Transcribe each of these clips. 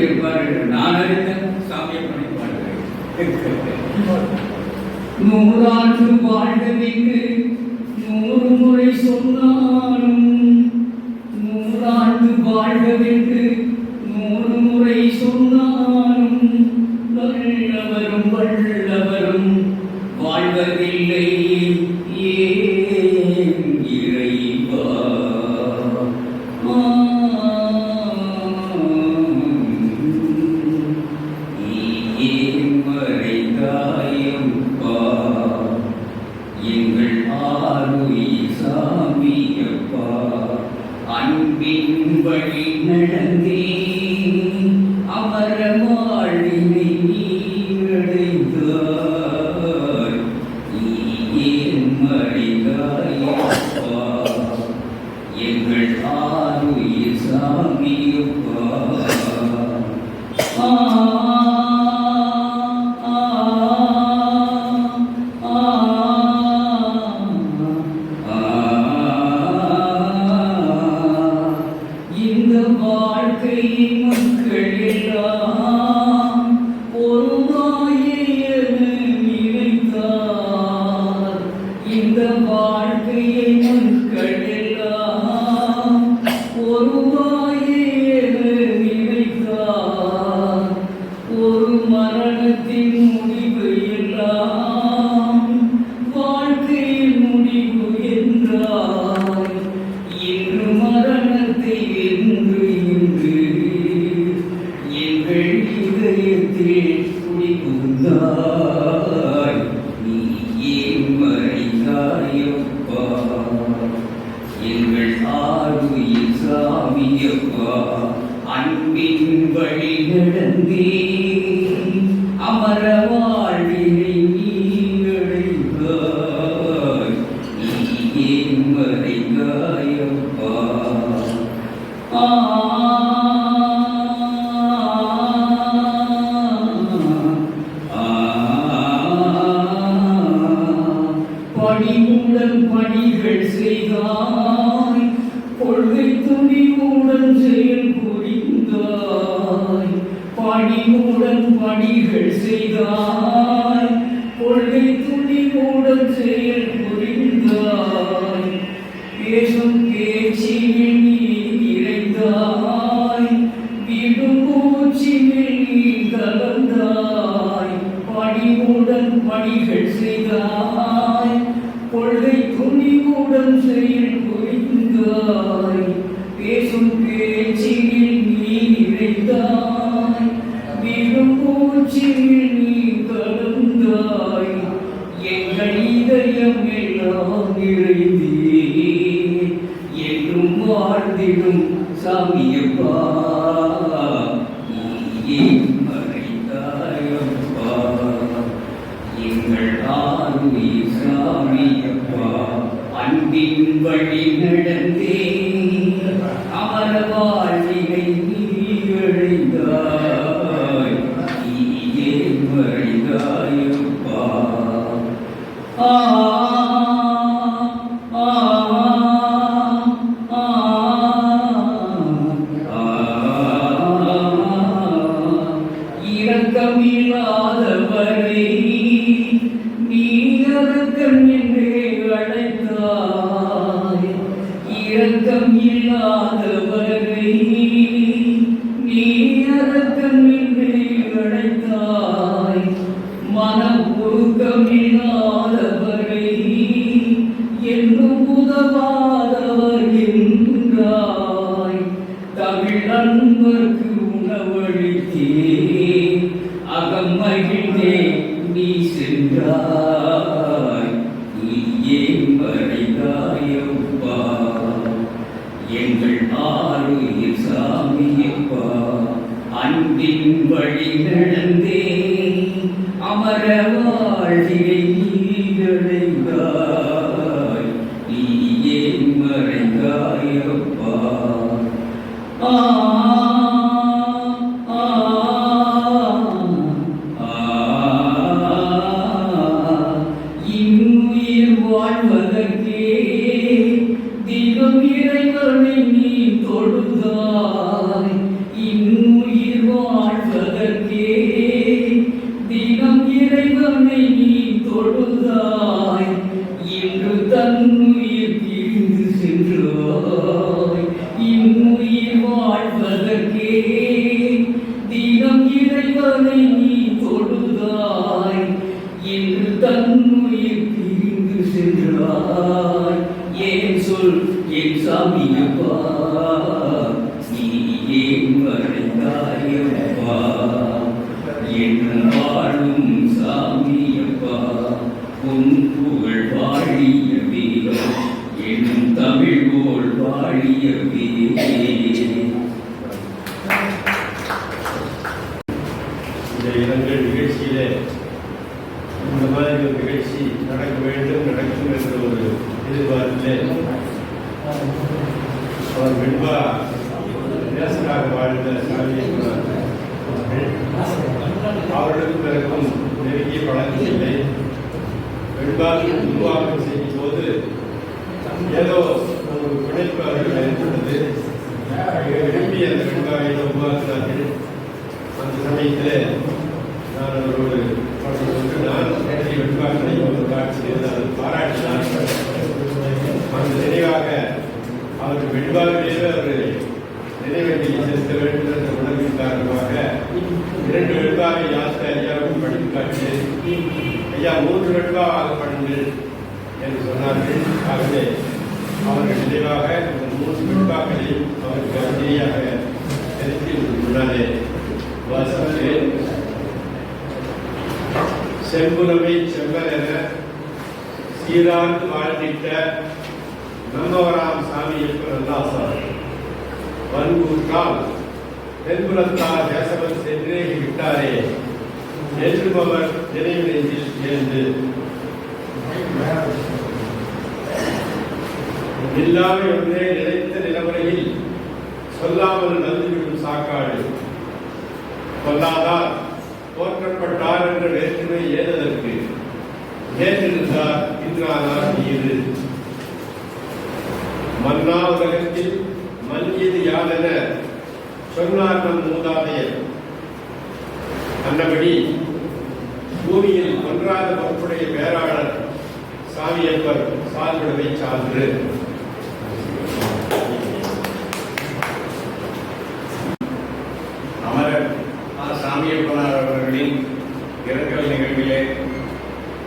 எப்படி இருப்பார் என்று நான் அறிந்த சாமியை பண்ணிப்பார்கள் நூறாண்டு வாழ்க நூறு முறை சொன்னாலும் எங்கள் ஆருயி சாமி அன்பின் வழி நடந்தே Breathe. பாடி மூடன் பணிகள் செய்தாய். கொள்கை துணி மூடன் செயல் புரிந்தாய். பேசும் Там є ஆளுயிர் சாமியப்பா அன்பின் வழி நடந்தே அமர வாழ்கிறே Buddha. இந்த இரங்கல் நிகழ்ச்சியிலே இந்த மாதிரி ஒரு நிகழ்ச்சி நடக்க வேண்டும் நடக்கும் என்ற ஒரு எதிர்பார்ப்பிலே அவர் வெண்பா நேசராக வாழ்ந்த சாமியை அவர்களுக்கும் பிறக்கும் நெருங்கிய பழக்கம் இல்லை. வெண்பா உருவாக்கம் செய்யும் போது ஏதோ ஒரு பிணைப்பு அவர்கள் ஏற்பட்டது. விரும்பி அந்த வெண்பாவை உருவாக்கினார்கள் அந்த சமயத்தில் நான் அவரோடு தொடர்பு கொண்டு நான் நேற்றைய வெண்பாக்களை ஒரு காட்சியில் நான் பாராட்டினார் அந்த நினைவாக அவர் வெண்பாவிலேயே அவர் நினைவெண்டி செலுத்த வேண்டும் என்ற உணர்வின் காரணமாக இரண்டு வெண்பாவை யாத்திரை ஐயாவுக்கும் படித்து காட்டினேன் ஐயா மூன்று வெண்பாவாக பண்ணுங்கள் என்று சொன்னார்கள். ஆகவே அவர்கள் நினைவாக மூன்று வெண்பாக்களையும் அவருக்கு அஞ்சலியாக செலுத்தி முன்னாலே செம்புலமை செம்பலென சீரார்ந்து வாழ்ந்திட்ட நம்மவராம் சாமி நல்லாசார் வன்கூற்றால் தென்புலத்தார் தேசவன் சென்றே விட்டாரே. என்றுபவர் நினைவு நெஞ்சில் இருந்து இல்லாமை ஒன்றே நிலைத்த நிலவரையில் சொல்லாமல் நந்துவிடும் சாக்காடு. கொல்லாதார் போற்றப்பட்டார் என்ற வேற்றுமை ஏததற்கு? ஏற்றிருந்தார் இன்றானார் இது மன்னா உலகத்தில் மன்னியது யாதென சொன்னார் நம் மூதாதையர். அன்னபடி பூமியில் ஒன்றாத பொறுப்புடைய பேராளர் சாமியப்பர் சால்விடவை சான்று. அமரர் ஆ. சாமியப்பனார் அவர்களின் இரங்கல் நிகழ்விலே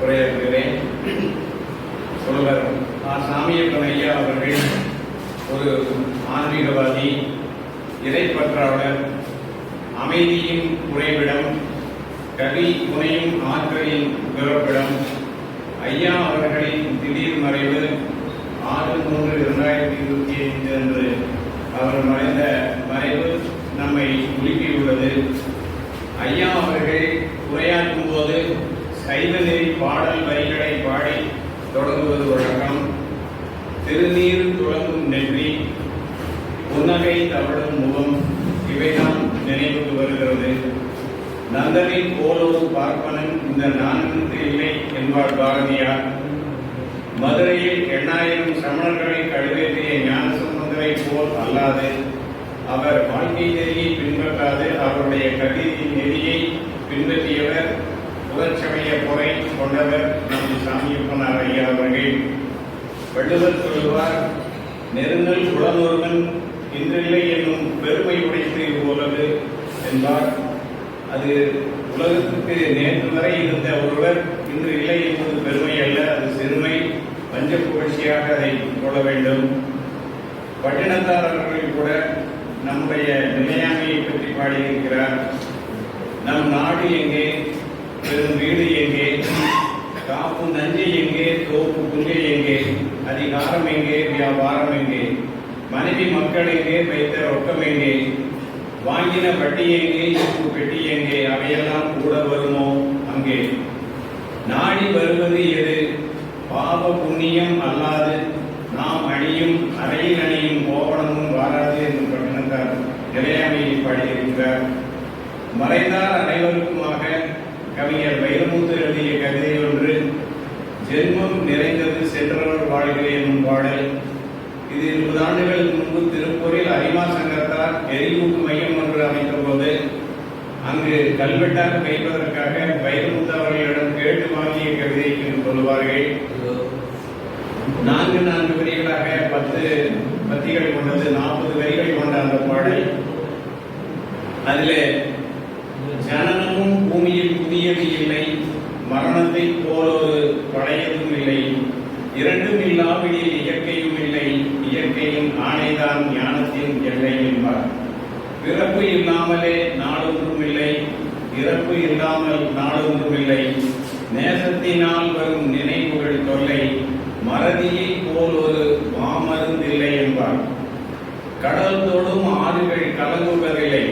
உரையாற்றுகிறேன் சொல்வர் ஆ சாமியப்பன் ஐயா அவர்கள் ஒரு ஆன்மீகவாதி இறைப்பற்றாளர் அமைதியின் குறைவிடம் கவி புனையும் ஆற்றலின் பிறப்பிடம் ஐயா அவர்களின் திடீர் மறைவு ஆறு மூன்று இரண்டாயிரத்தி இருபத்தி ஐந்து அன்று அவர் மறைந்த மறைவு நம்மை உலுக்கியுள்ளது. ஐயா அவர்கள் உரையாற்றும் போது சைவ நெறி பாடல் வரிகளை பாடி தொடங்குவது வழக்கம். திருநீர் துளங்கும் நெற்றி புன்னகை தவழும் இவைதான் நினைவுக்கு வருகிறது. நந்தனின் போலோஸ் பார்ப்பனன் இந்த நான்கு இல்லை என்பார் பாரதியார் மதுரையில் எண்ணாயிரம் சமணர்களை கழுவேற்றிய ஞான சம்பந்தரை போல் அல்லாது அவர் வாழ்க்கை நெறியை பின்பற்றாது அவருடைய கல்வி நெறியை பின்பற்றியவர் புதற்சமய பொறை கொண்டவர் நம் சாமியப்பனார் ஐயா அவர்கள். வள்ளுவர் சொல்லுவார் நெருங்கல் இந்த நிலை என்னும் பெருமை உடைத்து உள்ளது என்றார் அது உலகத்துக்கு நேற்று வரை இருந்த ஒருவர் இன்று இல்லை என்பது பெருமை அல்ல அது சிறுமை பஞ்ச புகழ்ச்சியாக அதை கொள்ள வேண்டும். பட்டினத்தாரர்கள் கூட நம்முடைய நிலையாமையை பற்றி பாடியிருக்கிறார். நம் நாடு எங்கே? பெரும் வீடு எங்கே? காப்பு நஞ்சை எங்கே? தோப்பு புஞ்சை எங்கே? அதிகாரம் எங்கே? வியாபாரம் எங்கே? மனைவி மக்கள் எங்கே வைத்த ரொக்கம் எங்கே? வாங்கின வட்டி எங்கே? இருப்பு பெட்டி எங்கே? அவையெல்லாம் கூட வருமோ? அங்கே. நாடி வருவது எது? பாவ புண்ணியம் அல்லாது. நாம் அணியும் அறையில் அணியும் கோவணமும் வாராது என்று பட்டினத்தார் நிலையாமையை பாடியிருக்கிறார். மறைந்தார் அனைவருக்குமாக கவிஞர் வைரமுத்து எழுதிய கவிதை ஒன்று ஜென்மம் நிறைந்தது சென்றவர் வாழ்கிறேன் என்னும் பாடல். இது இருபது ஆண்டுகளுக்கு முன்பு திருப்பூரில் அரிமா சங்கத்தார் எரிமூக்கு மையம் ஒன்று அமைத்த போது அங்கு கல்வெட்டாக வைப்பதற்காக வைரமுத்து அவர்களிடம் கேட்டு வாங்கிய கவிதை என்று சொல்லுவார்கள் நான்கு நான்கு வரிகளாக பத்து பத்திகள் கொண்டது நாற்பது வரிகள் கொண்ட அந்த பாடல். அதிலே ஜனனமும் பூமியில் புதியது இல்லை மரணத்தை போலொரு பழையதும் இல்லை இரண்டும் இல்லாவிடில் இயற்கையும் இல்லை இயற்கையின் ஆணைதான் ஞானத்தின் எல்லை என்பார். பிறப்பு இல்லாமலே நாளொன்றும் இல்லை இறப்பு இல்லாமல் நாளொன்றும் இல்லை நேசத்தினால் வரும் நினைவுகள் தொல்லை மறதியை போல் ஒரு மாமருந்தில்லை என்பார். கடல் தோடும் ஆறுகள் கலங்குவதில்லை.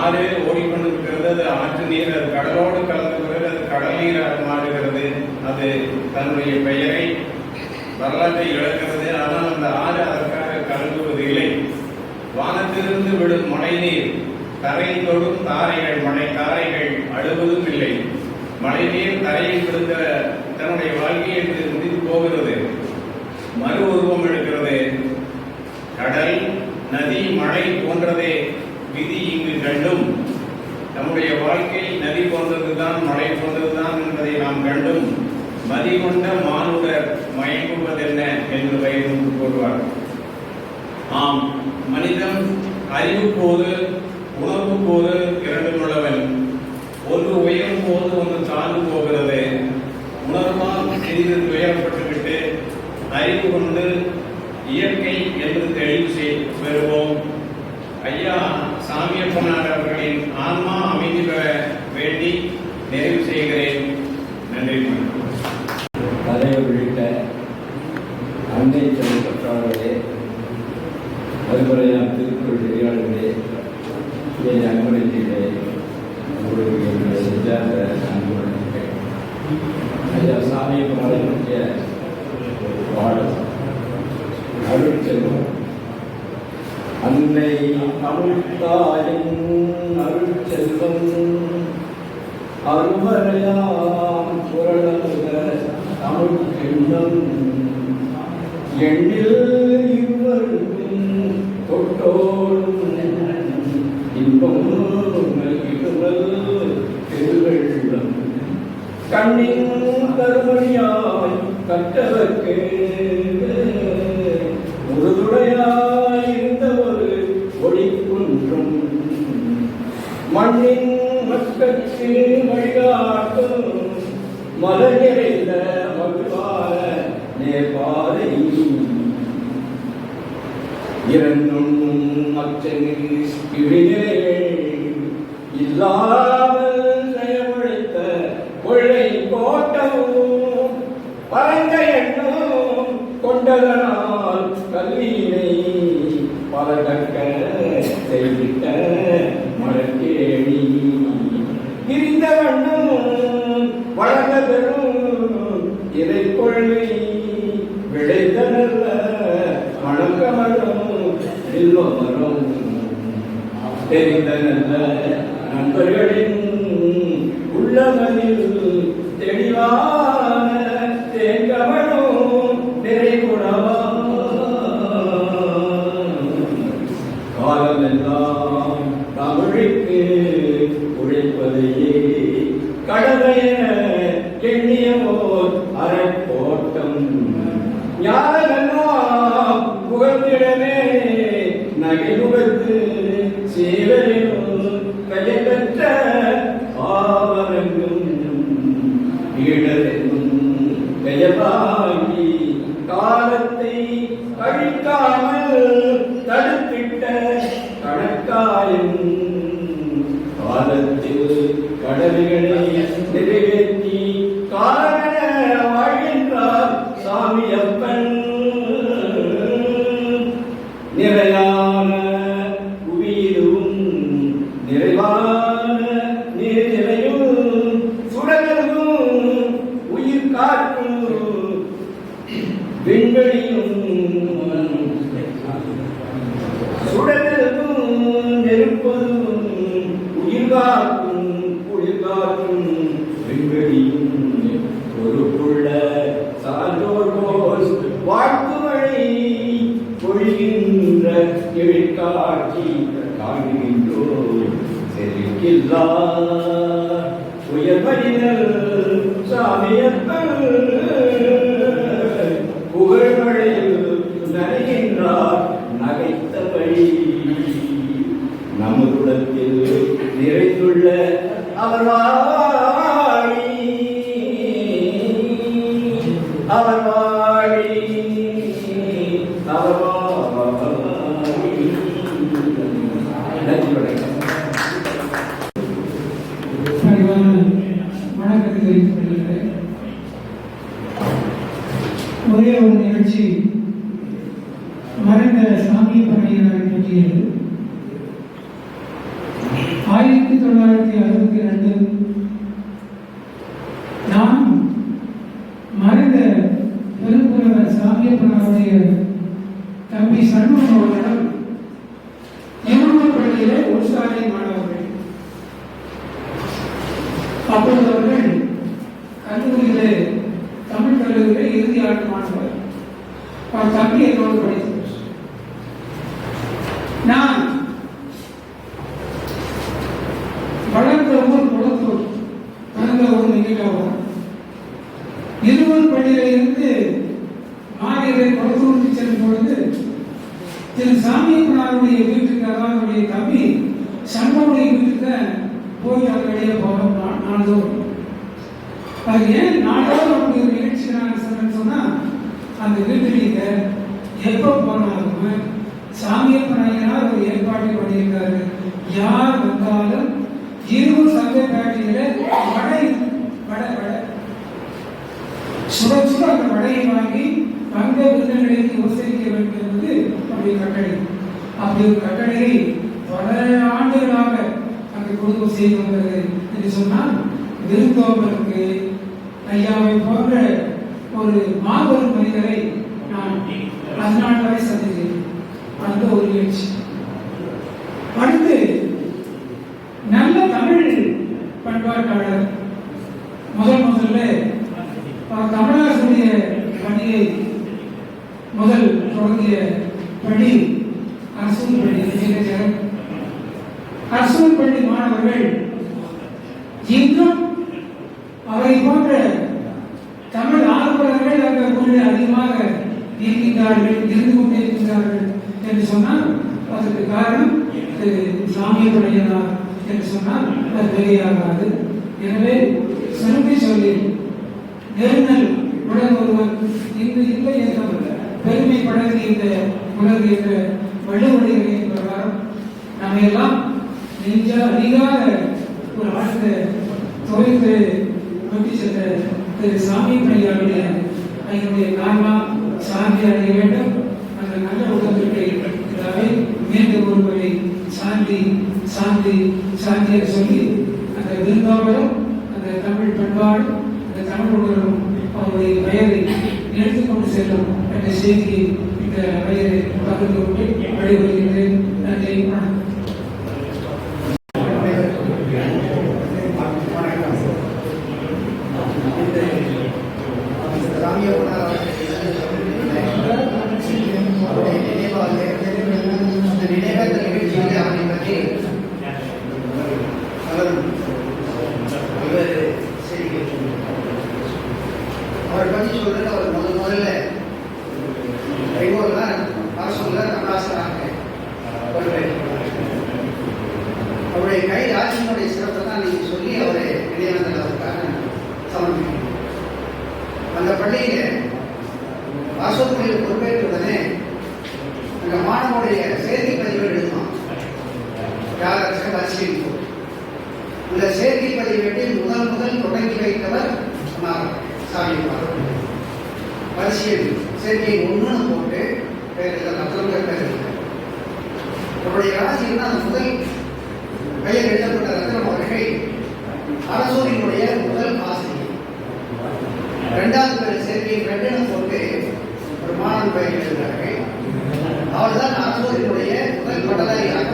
ஆறு ஓடிக்கொண்டிருக்கிறது அது ஆற்று நீர் அது கடலோடு கலந்துகிறது அது கடல் நீராக மாறுகிறது. அது தன்னுடைய பெயரை வரலாற்றை இழக்கிறது ஆனால் அந்த ஆறு அதற்காக கலங்குவதில்லை வானத்திலிருந்து விடும் மழை நீர் தரை தொடும் தாரைகள் மழை தாரைகள் அழுவதும் இல்லை. மழை நீர் தரையில் விழுந்த தன்னுடைய வாழ்க்கையை இது முடிந்து போகிறது. மறு உருவம் எடுக்கிறது. கடல் நதி மழை போன்றதே விதி இங்கு கண்டும். நம்முடைய வாழ்க்கை நதி போன்றதுதான் மழை போன்றதுதான் என்பதை நாம் கண்டும். மதிகொண்ட மானுடர் மயங்குவதென்ன என்று வயது போடுவார் ஆம் மனிதன் அறிவு போது உணர்வு போது இரண்டும் உள்ளவன் ஒன்று உயரும் போது ஒன்று தாழ்ந்து போகிறது உணர்வால் சிறிது துயரப்பட்டுவிட்டு அறிவு கொண்டு இயற்கை என்று தெளிவு செய் பெறுவோம். ஐயா சாமியப்பனார் அவர்களின் ஆன்மா அமைதி பெற வேண்டி நிறைவு செய்கிறேன். நன்றி அருமறையாம் புரளமுக தமிழ் எண்ணம் எண்ணில் இருவருக்கும் தொட்டோடும் இன்பம் நல்கிடுமல் திருவெள்ளம் கண்ணின் கருமணியாய் கற்றவர்க்கு உறுதுணையாய் இருந்த ஒளி குன்றும் மண்ணின் இரண்டும் மற்ற இழிநிலைகள் தெரிந்த நண்பர்களின் எழிற்காட்சி காண்கின்றோம் செருக்கில்லா உயர்வழிகள் Quando está aqui, eu não சுட சுட அந்த வடையை வாங்கி தங்க விருந்தினர்களுக்கு உபசரிக்க வேண்டும் என்பது அப்படி கட்டளை. அப்படி ஒரு கட்டளையை பல ஆண்டுகளாக அங்கு குடும்பம் செய்து வந்தது என்று சொன்னால் விருந்தோம்பருக்கு ஐயாவை போன்ற ஒரு மாபெரும் மனிதரை நான் பதினாலு வரை சந்தித்தேன். அந்த ஒரு நிகழ்ச்சி அடுத்து நல்ல தமிழ் பண்பாட்டாளர் முதல் முதல்ல அவர் தமிழரசுடைய பணியை முதல் தொடங்கிய பள்ளி அரசு பள்ளி அரசு பள்ளி மாணவர்கள் இன்றும் அவரை போன்ற தமிழ் ஆர்வலர்கள் அந்த ஊரில் அதிகமாக இருக்கின்றார்கள் இருந்து கொண்டிருக்கின்றார்கள் என்று சொன்னால் அதற்கு காரணம் திரு என்று சொன்னால் அது வெளியாகாது எனவே சிறுமி சொல்லி நெருங்கல் உடன் ஒருவன் இன்று இல்லை என்ற பெருமைப்படது இந்த உலக என்ற வள்ளுவடிகளின் பிரகாரம் நம்ம எல்லாம் நெஞ்சா அதிகார ஒரு ஆழ்ந்த தொலைத்து நோக்கி சென்ற திரு சாமி பணியாளருடைய அதனுடைய காரணா சாந்தி அடைய வேண்டும். அந்த நல்ல உலகத்தை இதாவே மீண்டும் ஒருவரை சாந்தி சாந்தி சாந்தியை சொல்லி அந்த விருந்தாவரும் அந்த தமிழ் பண்பாடு அந்த தமிழ் உணர்வும் அவருடைய பெயரை எடுத்துக்கொண்டு செல்லும் என்ற செய்தியை இந்த பெயரை பகிர்ந்து கொண்டு வழிபடுகின்றேன் நன்றி வணக்கம் அவர் பற்றி சொல்றது அவர் முதல் முதல்ல பெங்களூர்ல அரசுல தமிழாசனாக அவருடைய கை ராஜினுடைய சிறப்பை தான் நீங்க சொல்லி அவரை நினைவந்தல் அவருக்காக சமர்ப்பிக்கணும் அந்த பள்ளியில ஆசோப்பள்ளியில் பொறுப்பேற்றுடனே அந்த மாணவனுடைய சேர்க்கை பதிவு எழுதணும் யார் அரசியல் இந்த சேர்க்கை பதிவேட்டில் முதல் முதல் தொடங்கி வைத்தவர் சொன்னார் சாமி வரிசையில் சேர்க்கை ஒன்றுன்னு போட்டு பேர் இல்லை மற்றவங்க பேர் இல்லை அவருடைய ராசின்னா அந்த முதல் பெயர் எழுதப்பட்ட ரத்னம் அவர்கள் அரசூரினுடைய முதல் ஆசிரியர். இரண்டாவது பேர் சேர்க்கை ரெண்டுன்னு போட்டு ஒரு மாணவன் பெயர் எழுதுகிறார்கள். அவர் தான் அரசூரினுடைய முதல் பட்டதாரியாக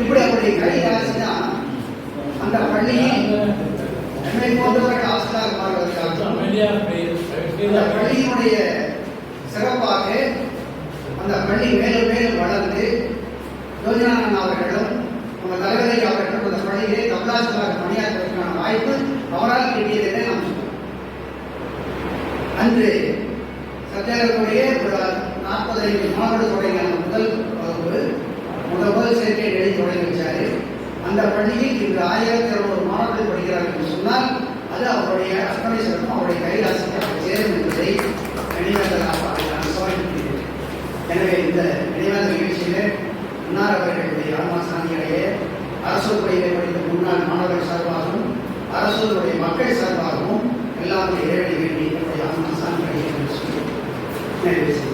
இப்படி அவருடைய கை ராசி தான் அந்த பள்ளியில் என்னை போன்றவர்கள் ஆசிரியர் மாறுவதற்காக. இந்த பள்ளியினுடைய சிறப்பாக அந்த பள்ளி மேலும் மேலும் வளர்ந்து யோஜனானன் அவர்களும் நம்ம தலைவரை அவர்களும் அந்த பள்ளியிலே தமிழாசிரியராக பணியாற்றுவதற்கான வாய்ப்பு அவரால் கிட்டியது என்று நாம் சொல்லுவோம் அன்று சத்தியாகிரகத்துடைய நாற்பதைந்து மாவட்ட தொடங்கியான முதல் வகுப்பு முதல் முதல் சேர்க்கை எழுதி தொடங்கி வச்சாரு அந்த பள்ளியில் இன்று ஆயிரத்தி அறுபது மாணவர்கள் படிக்கிறார்கள் என்று சொன்னால் அது அவருடைய அர்ப்பணை சிறப்பும் அவருடைய கைலாசத்தை சேரும் என்பதை நினைவேந்தலாக நான் எனவே இந்த நினைவேந்த நிகழ்ச்சியிலே முன்னார் அவர்களுடைய ஆன்மா சாந்தியடைய அரசு பள்ளியிலே படித்த முன்னாள் மாணவர்கள் சார்பாகவும் அரசுடைய மக்கள் சார்பாகவும் எல்லாருடைய இறைவனை வேண்டி என்னுடைய ஆன்மா சாந்தியடைய என்று சொல்லி நன்றி.